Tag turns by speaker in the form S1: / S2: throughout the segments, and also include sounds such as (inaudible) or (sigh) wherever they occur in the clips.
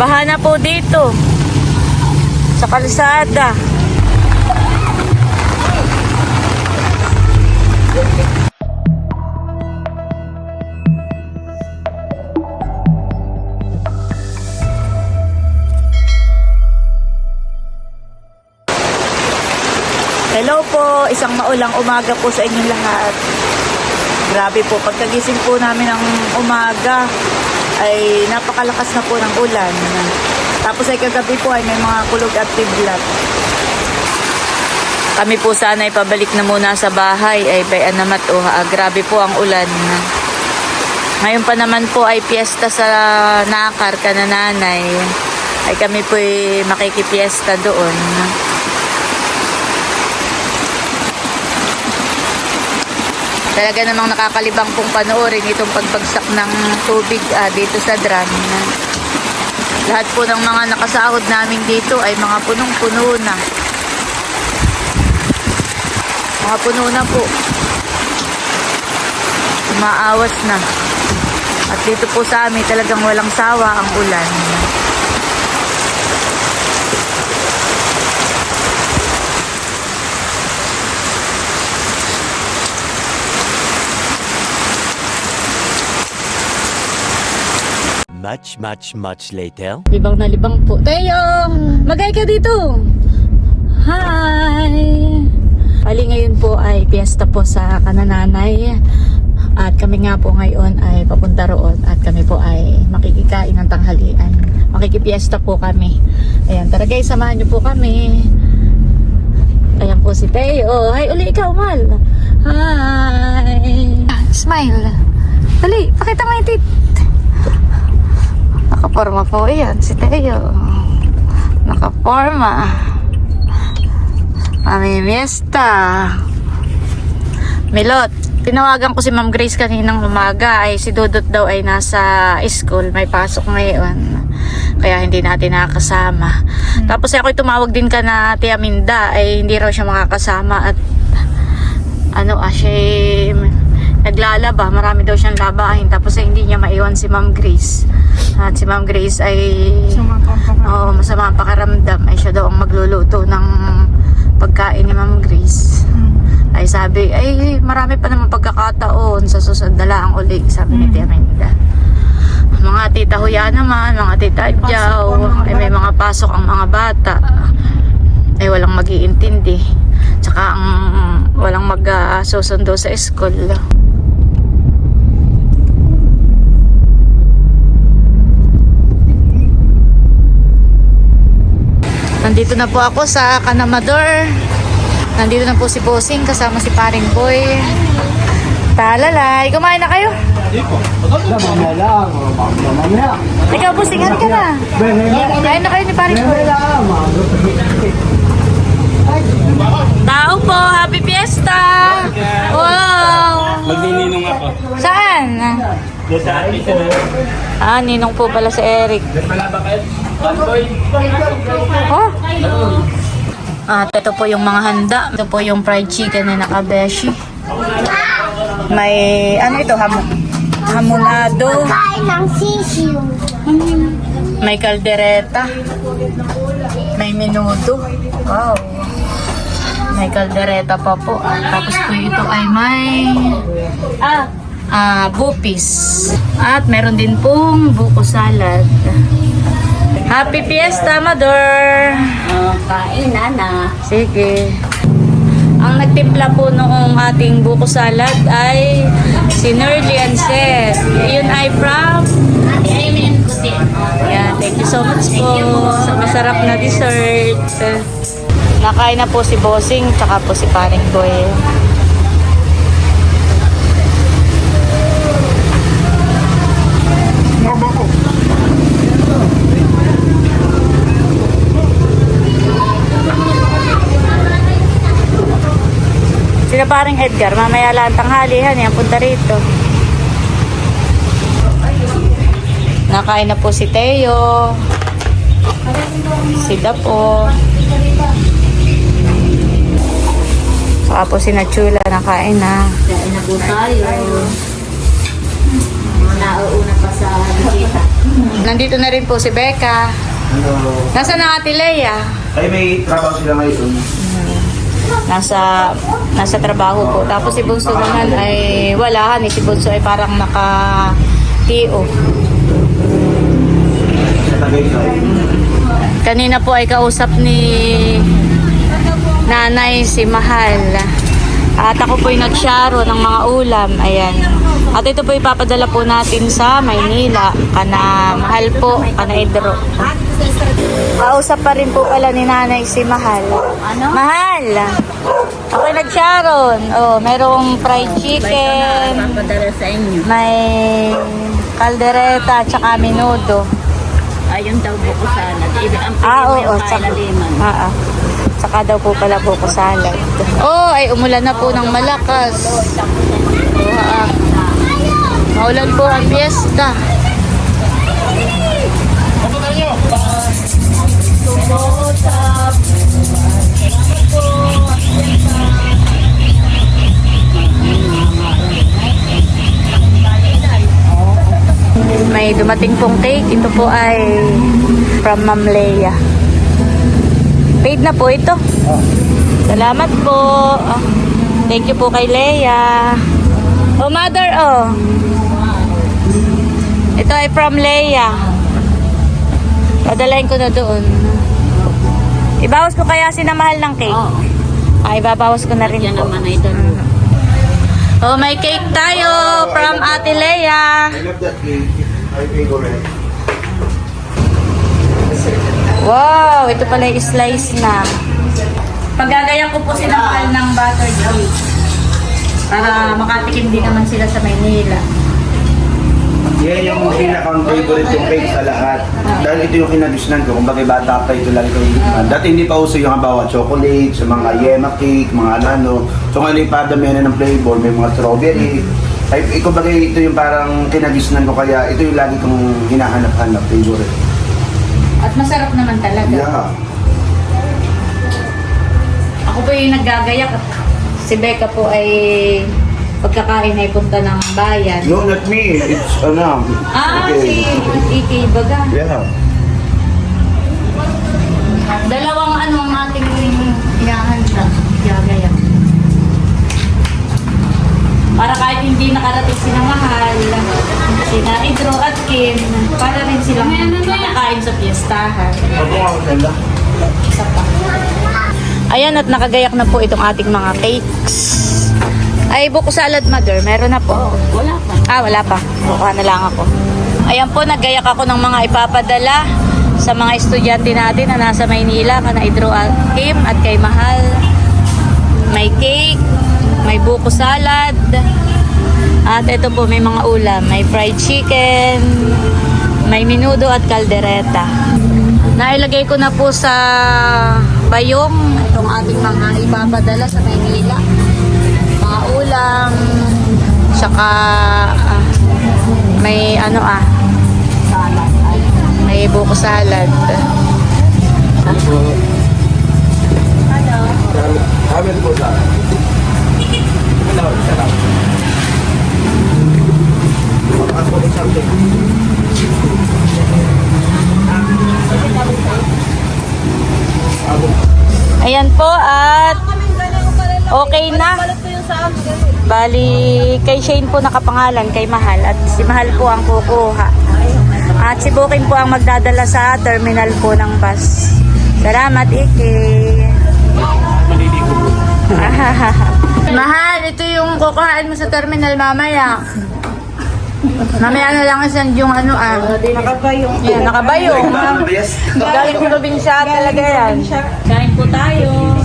S1: Baha na po dito. Sa kalsada. Hello po, isang maulang umaga po sa inyong lahat. Grabe po, pagkagising po namin ng umaga ay napakalakas na po ng ulan. Tapos ay kagabi po ay may mga kulog at tiblat. Kami po sana ay pabalik na muna sa bahay ay bayan naman oh, ah, grabe po ang ulan. Ngayon pa naman po ay piyesta sa Nakar, Kanananay. Ay kami po ay makikipiesta doon. Talaga namang nakakalibang pong panoorin itong pagbagsak ng tubig ah, dito sa drum. Lahat po ng mga nakasahod namin dito ay mga punong-puno na. Mga puno na po. Umaawas na. At dito po sa amin talagang walang sawa ang ulan.
S2: Much, much, much later.
S1: Libang na libang po. Teo! Magay ka dito! Hi! Bali ngayon po ay piyesta po sa kanananay. At kami nga po ngayon ay papunta roon at kami po ay makikikain ng tanghalian. Makikipiesta po kami. Ayan, tara guys, samahan niyo po kami. Ayan po si Teo. Hi, uli ikaw, Mal. Hi! Smile. Dali, pakita mo yung tit. Nakaporma po yan, si Teo. Nakaporma. Mami Miesta. Milot, tinawagan ko si Ma'am Grace kaninang umaga ay si Dudut daw ay nasa school, may pasok ngayon. Kaya hindi natin nakakasama. Tapos ako tumawag din ka na Tia Minda ay hindi raw siya makakasama at ano ah, siya naglalaba. Marami daw siyang labahin. Tapos ay hindi niya maiwan si Ma'am Grace. At si Ma'am Grace ay Oo, masama ang pakiramdam. Ay siya daw ang magluluto ng pagkain ni Ma'am Grace. Ay sabi, ay marami pa naman pagkakataon sa susunod na lang uli, sabi ni Tia Minda. Mga tita Huya naman, mga tita Adjaw, ay may mga pasok ang mga bata. Ay walang mag-iintindi. Tsaka ang walang mag-susundo sa school. Nandito na po ako sa Kanamador. Nandito na po si Bossing kasama si paring boy. Talalay. Kumain na kayo?
S3: Mamaya lang, mamaya.
S1: Ikaw, Bossing, ano ka na? Kain na kayo ni paring boy. Tao po, happy fiesta! Wow!
S4: Magnininong ako.
S1: Saan? Ah, ninong po pala si Eric. Oh! At ito po yung mga handa. Ito po yung fried chicken na nakabeshi. May, ano ito, hamon, hamonado.
S5: Kain ng sisiyo.
S1: May kaldereta. May menudo. Wow. May kaldereta pa po. Tapos po ito ay may ah, ah bupis. At meron din pong buko salad. Happy Fiesta, Mother!
S5: Kain na na.
S1: Sige. Ang nagtimpla po noong ating buko salad ay si Nerly and Seth. Yun ay from. Yan, thank you so much po sa masarap na dessert. Nakain na po si Bossing, tsaka po si Paring Boy. Sila paring Edgar, mamaya lang tanghalihan yan, punta rito. Nakain na po si Teo. Si Dapo. Saka po si Nachula nakain na.
S5: Kain na po tayo. Nauuna pa sa bisita.
S1: Nandito na rin po si Becca.
S3: Hello.
S1: Nasaan na ate Leia?
S3: Ay, may trabaho sila ngayon.
S1: Nasa nasa trabaho po. Tapos si Bunso naman ay wala. Ni si Bunso ay parang naka TO. Kanina po ay kausap ni nanay si Mahal. At ako po yung nagsyaro ng mga ulam. Ayan. At ito po ipapadala po natin sa Maynila. Kana Mahal po, kana Idro. Kausap pa rin po pala ni nanay si Mahal.
S5: Ano?
S1: Mahal! Ako yung nagsyaron. Oh, merong fried chicken.
S5: Papadala sa inyo.
S1: May kaldereta at saka minudo.
S5: Ayun daw buko salad. Ibi ang
S1: Ah, oo. Tsaka,
S5: kailaliman.
S1: ah, ah. Tsaka daw po pala po ko salad. Oh, ay umulan na po ng malakas. Oh, ah. Maulan po ang fiesta. May dumating pong cake. Ito po ay from Ma'am Leia. Paid na po ito. Salamat po. Ah, Thank you po kay Leia. Oh, mother, oh. Ito ay from Leia. Padalain ko na doon. Ibawas ko kaya sinamahal ng cake?
S5: Oo.
S1: Ay, babawas ko na rin
S5: Yan
S1: po.
S5: naman ay dalawa.
S1: Oh, may cake tayo from Ate Leia.
S3: I love that cake. Favorite.
S1: Wow, ito pala yung slice na. Pagagayan ko po sila mahal ng buttered cake. Para makatikim din naman sila sa Maynila.
S3: Yan yung pinakang favorite yung cake sa lahat. Dahil ito yung kinadisnan ko. Kung bagay bata pa ito lagi ko itikman. Dati hindi pa uso yung habawa chocolate, sa mga yema cake, mga ano. So ngayon yung padamihan na ng flavor, may mga strawberry. Ay, ikaw bagay ito yung parang kinadisnan ko kaya ito yung lagi kong hinahanap-hanap favorite.
S1: At masarap naman talaga.
S3: Yeah.
S1: Ako po yung naggagayak. Si Becca po ay pagkakain ay punta ng bayan.
S3: No, not me. It's ano.
S1: Ah, si Iki Baga.
S3: Yeah.
S1: Dalawang ano ang ating inahanda. Gagayak. Para kahit hindi nakarating sila mahal, sina Idro at Kim, para rin silang makakain sa piyestahan. Isa pa. Ayan at nakagayak na po itong ating mga cakes. Ay, buko salad mother, meron na po.
S5: Wala pa.
S1: Ah, wala pa. Bukuha na lang ako. Ayan po, naggayak ako ng mga ipapadala sa mga estudyante natin na nasa Maynila, kana Idro Kim at kay Mahal. May cake, may buko salad, at ito po may mga ulam. May fried chicken, may minudo at kaldereta. Nailagay ko na po sa bayong itong ating mga ipapadala sa Maynila. Mga ulam, tsaka ah, may ano ah, may buko salad.
S3: Amin po sa
S1: Ayan po at okay na. Bali, kay Shane po nakapangalan, kay Mahal. At si Mahal po ang kukuha. At si Booking po ang magdadala sa terminal po ng bus. Salamat, Iki. (laughs) Mahal, ito yung kukuhaan mo sa terminal mamaya. Mamaya na lang isan yung ano ah. Nakabayong. Yan, nakabayong. Galing ko probinsya talaga yan. Kain po tayo.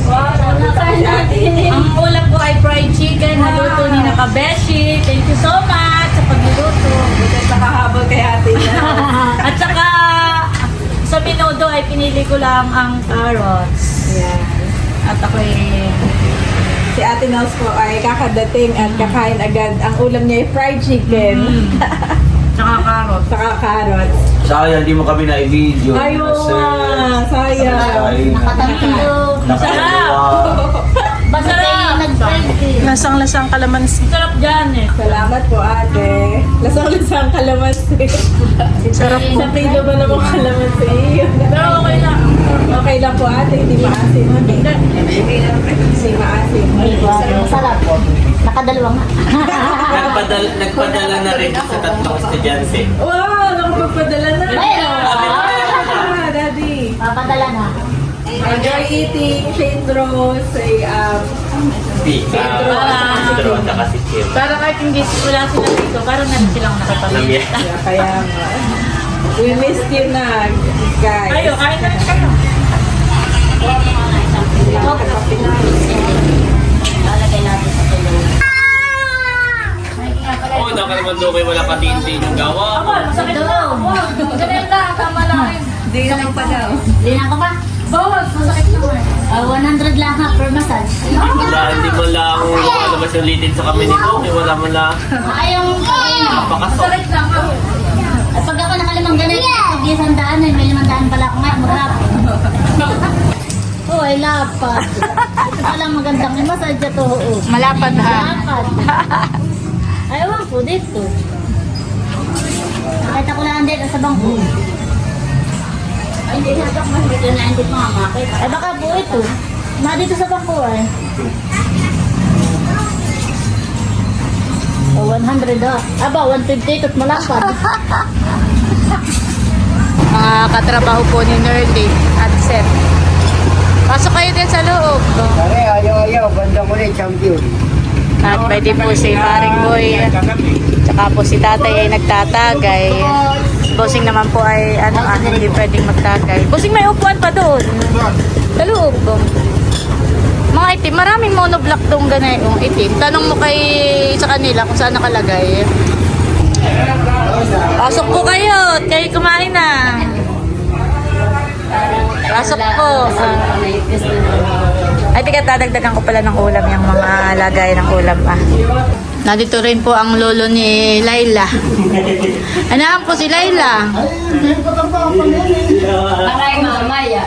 S1: Ang ulam ko ay lang ang carrots.
S6: Yeah.
S1: At ako ay
S6: Si Ate Nels po ay kakadating at kakain agad. Ang ulam niya ay fried chicken. (laughs)
S1: saka carrots.
S6: Saka carrots.
S3: Sayang, di mo kami na-video.
S6: Ayaw nga. Sayang.
S1: Masarap!
S3: nakakalawa.
S1: Masarap!
S6: Lasang-lasang kalamansi.
S1: Sarap dyan eh.
S6: Salamat po ate. Lasang-lasang kalamansi.
S1: Sarap po.
S6: Sa kilo ba naman kalamansi?
S1: Pero okay lang.
S6: Okay lang po ate, hindi maasim. Hindi maasim.
S5: Masarap po. Nakadalawa nga. (laughs)
S4: Nagpadala, nagpadala na rin sa tatlong estudyante.
S6: Wow, nakapagpadala na.
S5: Ayun.
S6: Ah, daddy.
S5: Papadala na.
S6: Enjoy eating Shane Rose. Ay, um,
S4: Di.
S6: Pedro.
S4: Ah, dalawa na kasi Kim.
S1: Para kahit hindi wala sila dito, parang meron silang nakapamilya.
S4: Namya.
S6: kaya, kaya nga. We missed you na, guys.
S1: Kayo, kain na rin kayo.
S5: Lalagay natin sa tuloy.
S4: Oo, oh, nakalaman daw kayo wala katiin-tiin yung gawa.
S1: Masakit na. Ganun lang, tama lang.
S6: Hindi na lang pa daw.
S5: Hindi na ako ba?
S1: Bawal, masakit naman.
S5: Ah, 100 lang ha per massage.
S4: Wala, hindi mo lang ano ba ulitin sa kami ni Kong. Wala mo lang
S5: Ayaw kain.
S4: napakasok.
S1: Masakit lang.
S5: At pag ako nakalimang ganito, pag isang daan, may limang daan pala ako nga, maghapon. (laughs) Oo, ay lapad. (laughs) Alam magandang may massage ito, oo.
S1: Malapad ha.
S5: Lapad. (laughs) Ay, ewan po, dito. Nakita ko lang dito sa bangko. Ay, hindi na ako dito na hindi nga makita. Ay, baka po ito. Ma dito sa bangko eh. Oh, 100 ah. Aba, 150 ito't malapad. (laughs)
S1: Mga katrabaho po ni Nerdy at Seth. Pasok kayo din sa loob.
S7: Pare, ayaw-ayaw. Bandang ulit, champion.
S1: At pwede po si Paring Boy. Tsaka po si tatay ay nagtatagay. Bossing naman po ay ano ah, hindi pwedeng magtagay. Bossing may upuan pa doon. Sa loob. Mga itim, maraming monoblock doon ganayong itim. Tanong mo kay sa kanila kung saan nakalagay. Pasok po kayo. Kayo kumain na. Pasok po. Ah. Ay, tika, dadagdagan ko pala ng ulam yung mga lagay ng ulam ah. Nandito rin po ang lolo ni Laila. Anahan po si Laila.
S5: Aray, mamaya.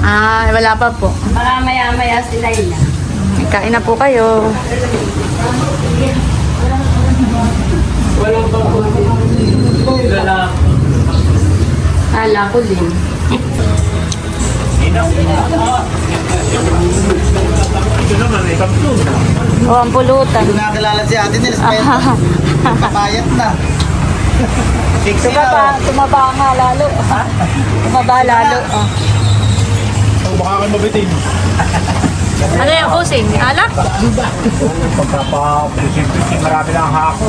S1: Ah, wala pa po.
S5: Para maya-maya si Laila.
S1: Kain na po kayo.
S5: Kala ko din.
S1: Oh, ang pulutan.
S7: Kung nakakilala si ate nila,
S1: Ah,
S7: papayat na. (laughs)
S1: Tumaba, tumaba nga lalo. Tumaba lalo. Oh.
S3: Baka kayo mabitin. (laughs)
S1: Ano yung kusing? Alak?
S3: Pagkapa-pusin-pusin, marami lang hako.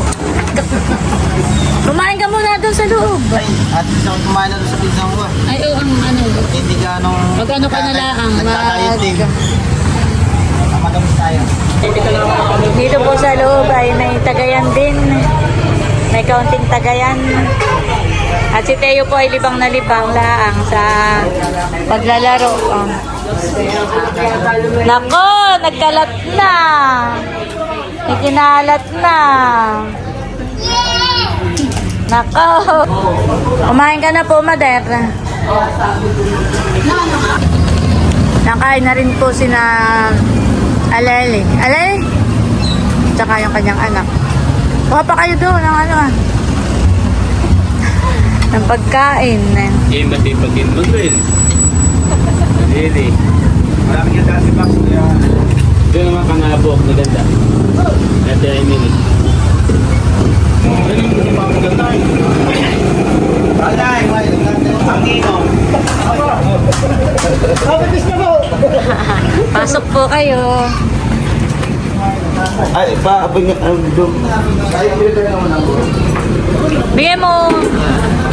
S1: Kumain ka muna doon sa loob.
S7: Ay, at least ako kumain na doon sa pinsang ko. ah.
S1: Ay, oo, ang ano.
S7: Hindi ka anong...
S1: Mag ano ka na lang, mag-
S7: Nagkakaintig. Madamas tayo.
S1: Dito po sa loob ay may tagayan din. May kaunting tagayan. At si Teo po ay libang na libang laang sa paglalaro. Oh. Nako, nagkalat na. Ikinalat na. Nako. Kumain ka na po, Mader. Nakain na rin po sina Alele. Alele? Tsaka yung kanyang anak. Kuha pa kayo doon ng ano ah. Ng pagkain.
S4: Game pag-game mo, Will? Really?
S3: Marami yung dati box. Kaya,
S4: Doon naman kanabok, maganda. Ate ay minute.
S7: Alay, may ang ino.
S1: Pasok po kayo.
S3: ay, pa, abang yung, um, dum. Ay, pwede tayo naman ako.
S1: Bigyan mo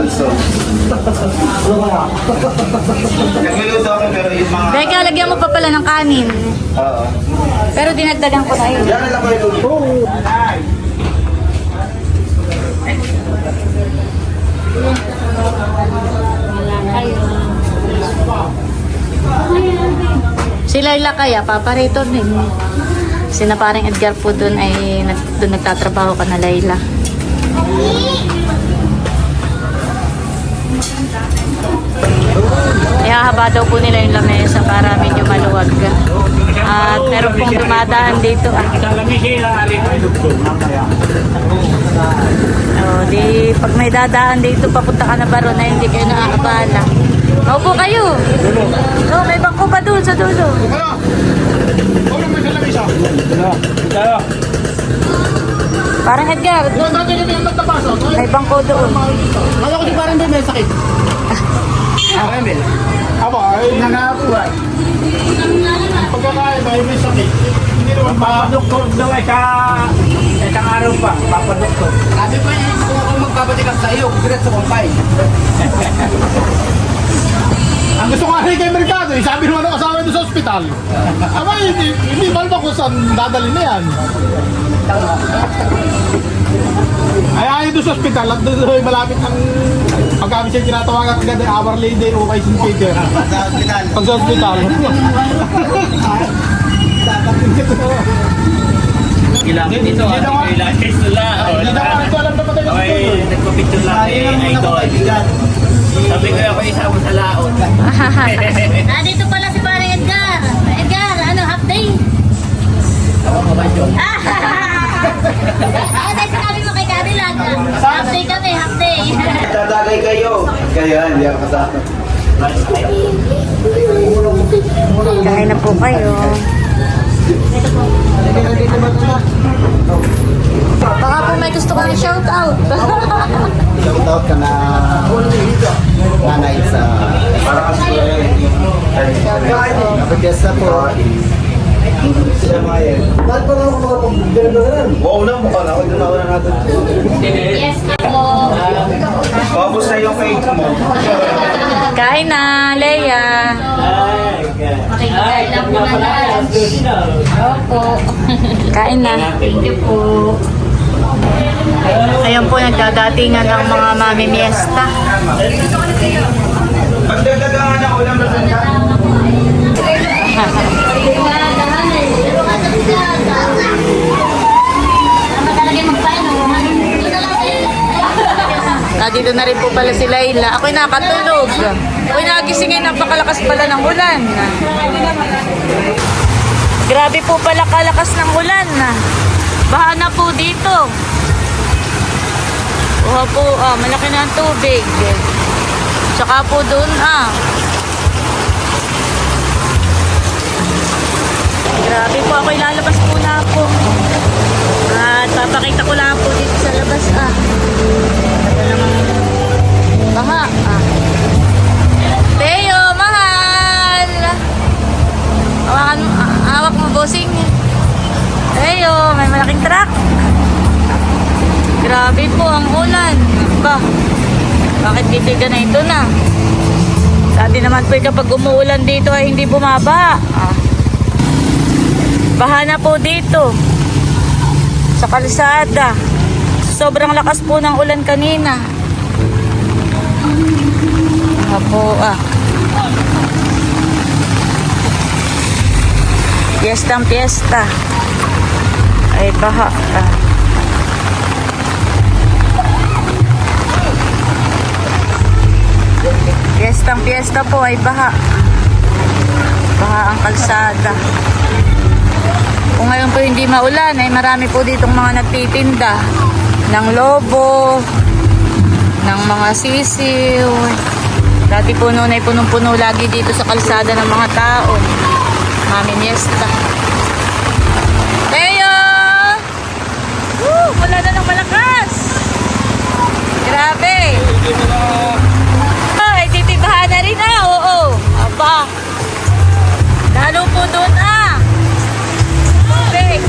S3: also. Nagluluto ako pero yung mga...
S1: Dahil ka, lagyan mo pa pala ng kanin.
S3: Oo.
S1: Pero dinagdagan ko na yun.
S3: Yan na lang ko yung
S5: luto. Oh.
S1: Si Laila kaya, paparator din. Sina parang Edgar po doon ay nag, doon nagtatrabaho ka na Laila. Ihahaba daw po nila yung lamesa para medyo maluwag. At meron pong dumadaan dito. Ah. Oh, di pag may dadaan dito papunta ka na baro na hindi kayo nakakabala. Maupo kayo. No, may bangko pa doon sa dulo. Parang Edgar. May bangko doon.
S7: Ano ko di parang may sakit? Ah, Emil. Aba, ay nangabuhay. Pagkakain ba, may sakit. Hindi naman
S4: Doktor daw ay sa isang araw pa, papadoktor.
S7: Sabi ko eh, kung ako magpapatikas sa iyo, diretso kong pay.
S8: Ang gusto ko nga rin kay Mercado, eh, sabi naman ako kasama doon sa ospital. Aba, hindi, hindi ba ba kung saan dadalhin na yan? Ay, ayaw doon sa ospital at doon malapit ang pag kami siya tinatawagan agad ay Our Lady o kay St. Peter.
S7: Sa ospital.
S8: Pag sa ospital.
S4: Kailangan dito, ano, kailangan sila.
S8: Hindi na ako alam na patay na
S4: Okay,
S8: si Peter.
S4: nagpapicture lang eh,
S7: ko
S4: idol. Sabi ko ako isa mo sa laot.
S5: Ah, dito pala si parang Edgar. Edgar, ano, half day?
S4: Ako ba yun?
S5: Ah, dahil sinabi mo kay Cadillac. Half day kami, half day.
S3: Tatagay kayo. Kaya, hindi ako kasama.
S1: Kain na po kayo. Baka po may gusto kong shout out. (laughs)
S7: Shout out ka na nanay sa
S3: Para kasi
S7: Napagkesa po.
S3: Siya mga yan.
S7: Bakit pa ako makapag-gano'n?
S3: Oo na, mukha na ako. Ako na natin.
S5: Yes, ako.
S3: Paubos na yung cake mo.
S1: Kain na, Leia.
S5: Makikikain lang po na lunch. Opo.
S1: Kain na.
S5: Thank you po.
S1: Ayun po, nagdadatingan ng mga mami miesta.
S3: Pagdadagangan ako lang ba (laughs)
S1: Nandito na rin po pala si Layla. Ako'y nakatulog. Ako'y nagising ay napakalakas pala ng ulan. Grabe po pala kalakas ng ulan. Baha na po dito. Buha po, ah, malaki na ang tubig. Tsaka po doon, ah. Grabe po, ako'y lalabas po na po. At papakita ko lang po dito sa labas, Kapag umuulan dito ay hindi bumaba. Ah. Baha na po dito sa kalsada. Sobrang lakas po ng ulan kanina. Apo, ah. Piyestang piyesta. Ay, baha. Ah. Piyestang piyesta po ay baha. Baha ang kalsada. Kung ngayon po hindi maulan, ay marami po ditong mga nagtitinda ng lobo, ng mga sisiw. Dati po noon ay punong-puno lagi dito sa kalsada ng mga tao. Mami Miesta. Teo! Woo! Wala na ng malakas! Grabe! Ay, Aba! Lalo po doon ah! Tubig!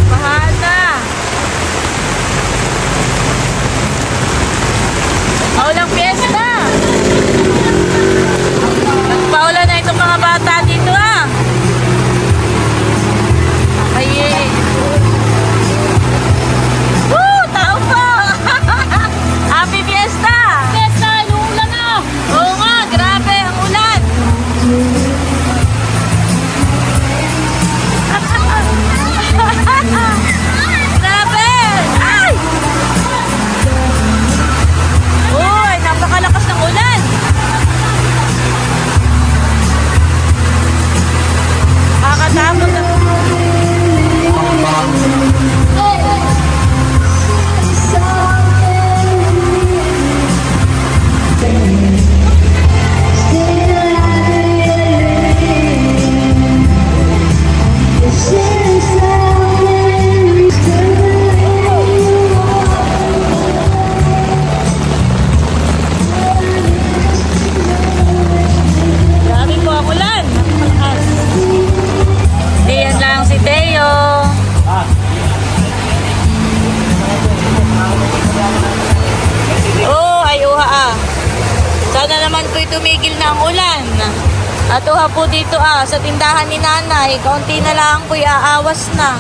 S1: Nanay. Kaunti na lang po aawas na.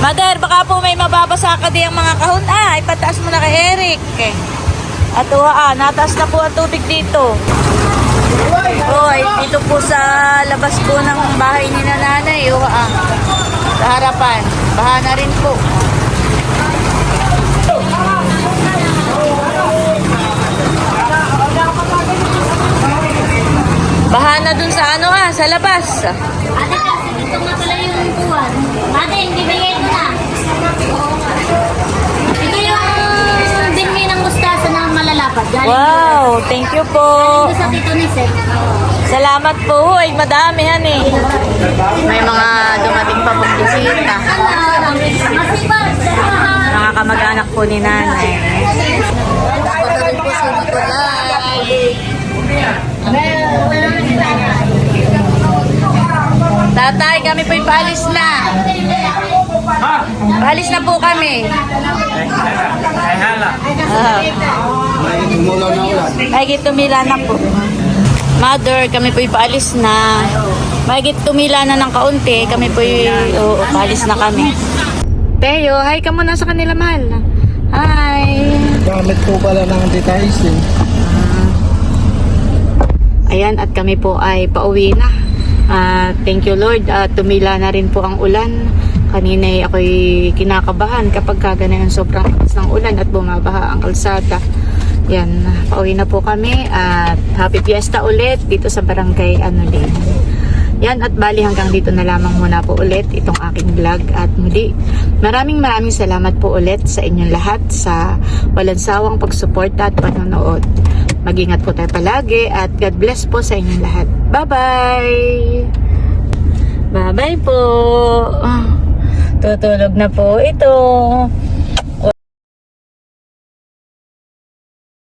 S1: Mother, baka po may mababasa ka di ang mga kahon. Ah, ipataas mo na kay Eric. At uha ah, nataas na po ang tubig dito. Oy, dito po sa labas po ng bahay ni nanay. Ah. Sa harapan. Baha na rin po. Baha na dun sa ano ah, sa labas.
S5: Ate kasi ito nga pala yung buwan. Ate, hindi bigay ito na. Ito yung binhi ng mustasa na malalapad. Galing
S1: Wow, thank you po.
S5: Ito sa tito ni Seth.
S1: Salamat po. Ay, madami yan eh. May mga dumating pa pong bisita.
S5: Masipag.
S1: Mga kamag-anak po ni nanay. Rin po sa Matulay. Tatay, kami po paalis na. Paalis na po kami.
S4: Ay, hala.
S1: Ah. Mahigit tumila na po. Mother, kami po'y paalis na. Mahigit tumila na ng kaunti. Kami po'y oo, paalis na kami. Teo, hi ka muna sa kanila, mahal. Hi.
S7: Gamit po pala ng device eh.
S1: Ayan, at kami po ay pauwi na. Ah, thank you Lord. At tumila na rin po ang ulan. Kanina ay ako'y kinakabahan kapag kagana yung sobrang lakas ng ulan at bumabaha ang kalsada. Yan, pauwi na po kami at happy fiesta ulit dito sa barangay Anolin. Yan at bali hanggang dito na lamang muna po ulit itong aking vlog at muli maraming maraming salamat po ulit sa inyong lahat sa walang sawang pagsuporta at panonood. Mag-ingat po tayo palagi at God bless po sa inyong lahat. Bye-bye! Bye-bye po! Tutulog na po ito.